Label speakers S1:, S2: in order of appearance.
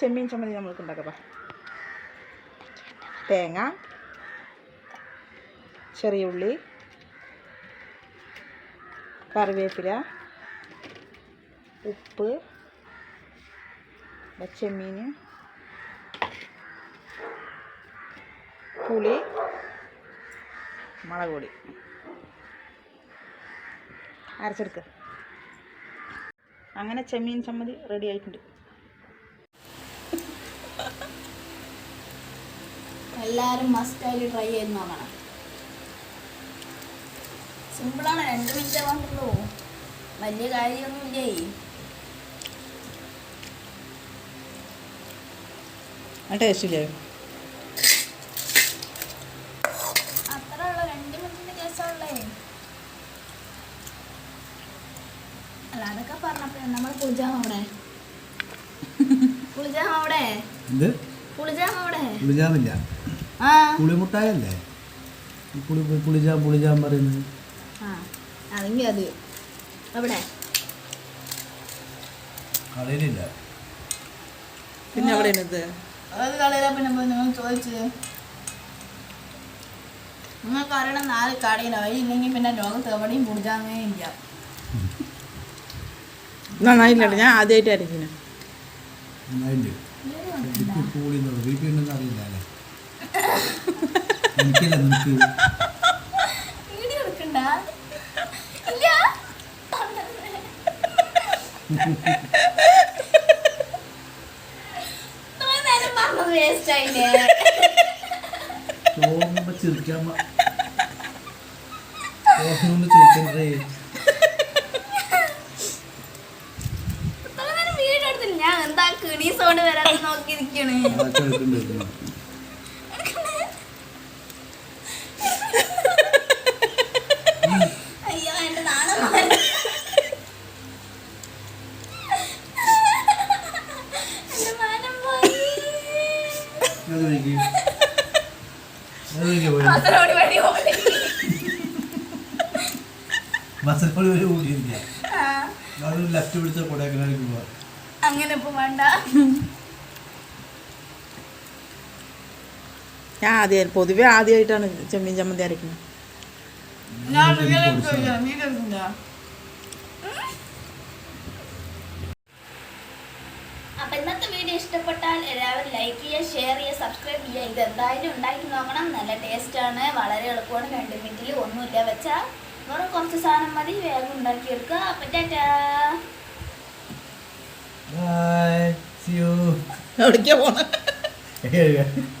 S1: ചെമ്മീൻ ചമ്മന്തി നമ്മൾക്ക് ഉണ്ടാക്കാം തേങ്ങ ചെറിയ ഉള്ളി കറിവേപ്പില ഉപ്പ് ചെമ്മീൻ പുളി മുളക് പൊടി. അരച്ചെടുക്കുക അങ്ങനെ ചെമ്മീൻ ചമ്മന്തി റെഡി ആയിട്ടുണ്ട്.
S2: എല്ലാവരും മസ്റ്റായിട്ട് ട്രൈ ചെയ്ത് നോക്കണം. സിമ്പിളാണ് രണ്ട് മിനിറ്റ് കൊണ്ടുള്ളൂ വലിയ കാര്യമൊന്നുമില്ലേ?
S1: ആ ടേസ്റ്റ് ഇല്ലേ?
S2: അത്ര ഉള്ളു. രണ്ട് മിനിറ്റിന്റെ കേസുള്ളേ അല്ല അതൊക്കെ പറഞ്ഞപ്പോ നമ്മൾ പുളിജാം അവിടെ. ആ
S3: പുളിമുട്ടായല്ലേ? ഈ പുളി പുളിജാം പുളിജാം പറയുന്നത്.
S2: അത്. അവിടെ.
S3: കളയിലില്ല
S1: പിന്നെ അവിടെ ഇത്?
S2: അത് കളയില പിന്നെ നിങ്ങൾ ചോദിച്ചത്. നിങ്ങൾക്ക് അറിയണം നാല് കടയില. വഴി ഇല്ലെങ്കിൽ പിന്നെ ലോകത്ത് എവിടെയും പുളിജാമേ ഇല്ല.
S1: നന്നായില്ല? ഞാൻ ആദ്യമായിട്ട് അരക്കുന്നു
S3: നന്നായില്ലേ വീട്ടിൽ അറിയില്ല അല്ലേ എനിക്കല്ല നിനക്ക്
S2: വീഡിയോ എടുക്കണ്ട ഇല്ല ഇത്രയും നേരം പറഞ്ഞത് വേസ്റ്റ് ആയില്ലേ?
S3: തോന്നുമ്പോ ചിരിക്കാൻ
S2: വീഡിയോ എടുത്തില്ല. ഞാൻ എന്താ കിണി സൗണ്ട് വരാതെ നോക്കി മസനോട്
S3: വരെ ഓടിയിരിക്കാം ലെഫ്റ്റ് പിടിച്ച കൊടൈക്കനാലിക്ക് പോവാ.
S2: അങ്ങനെ ഇപ്പൊ വേണ്ട.
S1: ഞാൻ ആദ്യം പൊതുവെ ആദ്യമായിട്ടാണ് ചെമ്മീൻ ചമ്മന്തി അരക്കുന്നത്
S2: ഞാൻ വീഡിയോ എടുക്കില്ല വീഡിയോ എടുക്കില്ല അപ്പൊ ഇന്നത്തെ വീഡിയോ ഇഷ്ടപ്പെട്ടാൽ എല്ലാവരും ലൈക്ക് ചെയ്യുക ഷെയർ ചെയ്യുക സബ്സ്ക്രൈബ് ചെയ്യുക. ഇത് എന്തായാലും ഉണ്ടാക്കി നോക്കണം. നല്ല ടേസ്റ്റ് ആണ്. വളരെ എളുപ്പമാണ്. രണ്ട് മിനിറ്റിൽ ഒന്നുമില്ല. വെച്ചാൽ വേറെ കുറച്ച് സാധനം മതി. വേഗം ഉണ്ടാക്കിയെടുക്കുക അപ്പൊ ടാറ്റാ.
S1: പോണേ?